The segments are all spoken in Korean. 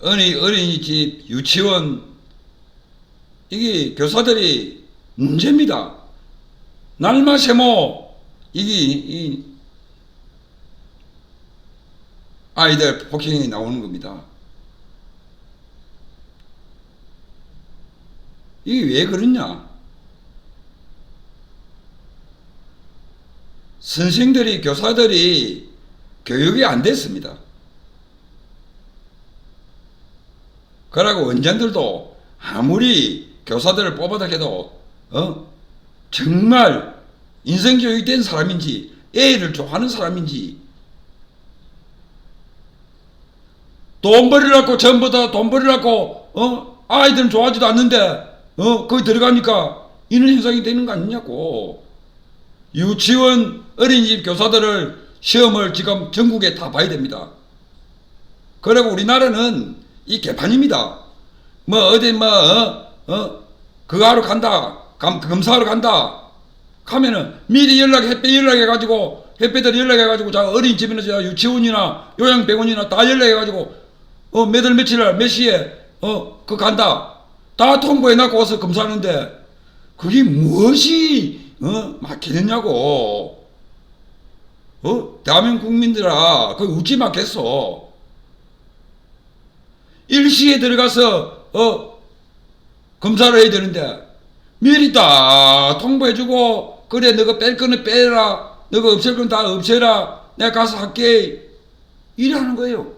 어린이, 어린이집, 유치원, 이게 교사들이 문제입니다. 날마 세모, 이게, 이 아이들 폭행이 나오는 겁니다. 이게 왜 그러냐? 선생들이, 교사들이 교육이 안 됐습니다. 그러고 원장들도 아무리 교사들을 뽑아다 해도, 어? 정말 인성교육이 된 사람인지, 애를 좋아하는 사람인지, 돈 벌이라고 전부 다 돈 벌이라고, 어? 아이들은 좋아하지도 않는데, 어? 거기 들어가니까 이런 현상이 되는 거 아니냐고. 유치원 어린이집 교사들을 시험을 지금 전국에 다 봐야 됩니다. 그리고 우리나라는 이 개판입니다. 뭐 어디 뭐 어, 어 그거 하러 간다. 감, 검사하러 간다. 가면은 미리 연락 햇배 연락해 가지고 햇배들 연락해 가지고 자 어린이집이나 저 유치원이나 요양병원이나 다 연락해 가지고 어 몇월 며칠 날 몇 시에 어 그 간다. 다 통보해 놨고 와서 검사하는데 그게 무엇이 어 막히느냐고. 어 대한민국 국민들아 그 웃지 마겠어. 일시에 들어가서 어 검사를 해야 되는데 미리 다 통보해주고 그래 너가 뺄 거는 빼라 너가 없앨 건 다 없애라 내가 가서 할게 이러는 거예요.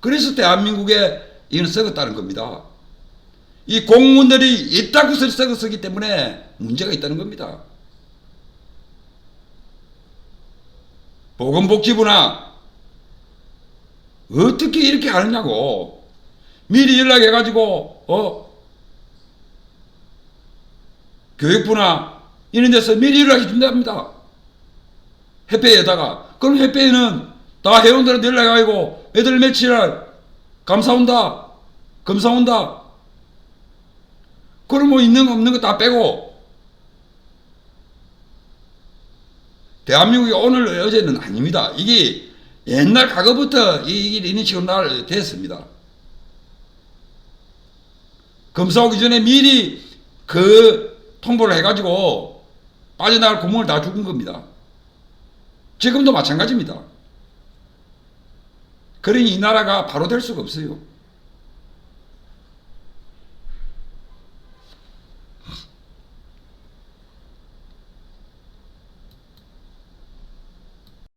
그래서 대한민국에 이는 썩었다는 겁니다. 이 공무원들이 있다고 썩었기 때문에 문제가 있다는 겁니다. 보건복지부나 어떻게 이렇게 하느냐고. 미리 연락해가지고 어? 교육부나 이런 데서 미리 연락해 준답니다. 해페에다가. 그럼 해페에는 다 회원들한테 연락해가지고 애들 며칠 날 감사 온다 검사 온다. 그럼 뭐 있는 거 없는 거 다 빼고. 대한민국이 오늘 어제는 아닙니다. 이게 옛날 과거부터 이 일이 이런 식으로 날 됐습니다. 검사 오기 전에 미리 그 통보를 해가지고 빠져나갈 구멍을 다 죽은 겁니다. 지금도 마찬가지입니다. 그러니 이 나라가 바로 될 수가 없어요.